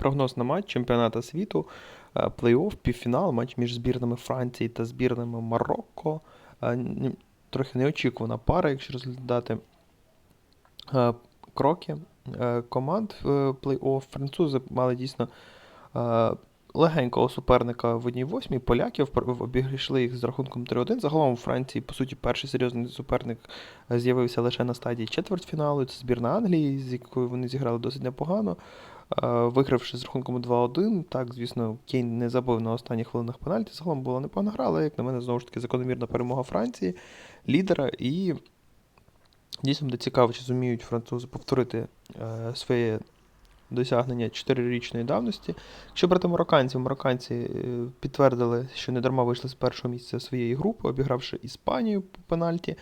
Прогноз на матч чемпіонату світу, е, плей-офф, півфінал, матч між збірними Франції та збірними Марокко. Е, Трохи неочікувана пара, якщо розглядати е, кроки команд плей-офф. Французи мали дійсно легенького суперника в 1-8, поляків обійшли їх з рахунком 3-1. Загалом у Франції, по суті, перший серйозний суперник з'явився лише на стадії четвертьфіналу. Це збірна Англії, з якою вони зіграли досить непогано. Е, Вигравши з рахунком 2-1, так, звісно, Кейн не забив на останніх хвилинах пенальті. Загалом була непогана гра, але, як на мене, знову ж таки, закономірна перемога Франції, лідера. І дійсно буде цікаво, чи зуміють французи повторити е, своє досягнення 4-річної давності. Якщо брати марокканців, марокканці е, підтвердили, що не дарма вийшли з першого місця своєї групи, обігравши Іспанію по пенальті.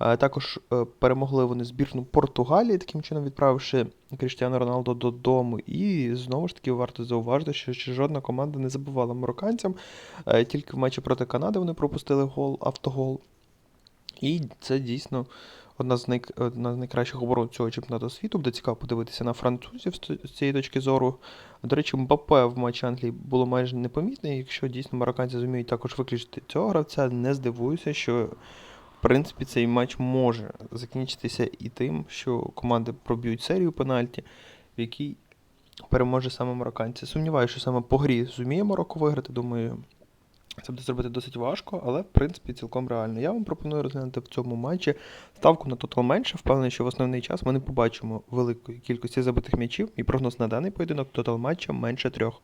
Е, Також е, перемогли вони збірну Португалії, таким чином відправивши Кріштіану Роналдо додому. І знову ж таки варто зауважити, що ще жодна команда не забувала марокканцям. Е, Тільки в матчі проти Канади вони пропустили гол, автогол. І це дійсно одна з, най... одна з найкращих оборон цього чемпіонату світу. Буде цікаво подивитися на французів з цієї точки зору. До речі, Мбапе в матчі Англії було майже непомітне. Якщо дійсно марокканці зуміють також виключити цього гравця, не здивуюся, що в принципі цей матч може закінчитися і тим, що команди проб'ють серію пенальті, в якій переможе саме марокканці. Сумніваюся, що саме по грі зуміє Марокко виграти. Думаю, це буде зробити досить важко, але в принципі цілком реально. Я вам пропоную розглянути в цьому матчі ставку на тотал менше. Впевнений, що в основний час ми не побачимо великої кількості забитих м'ячів. І прогноз на даний поєдинок тотал матча менше трьох.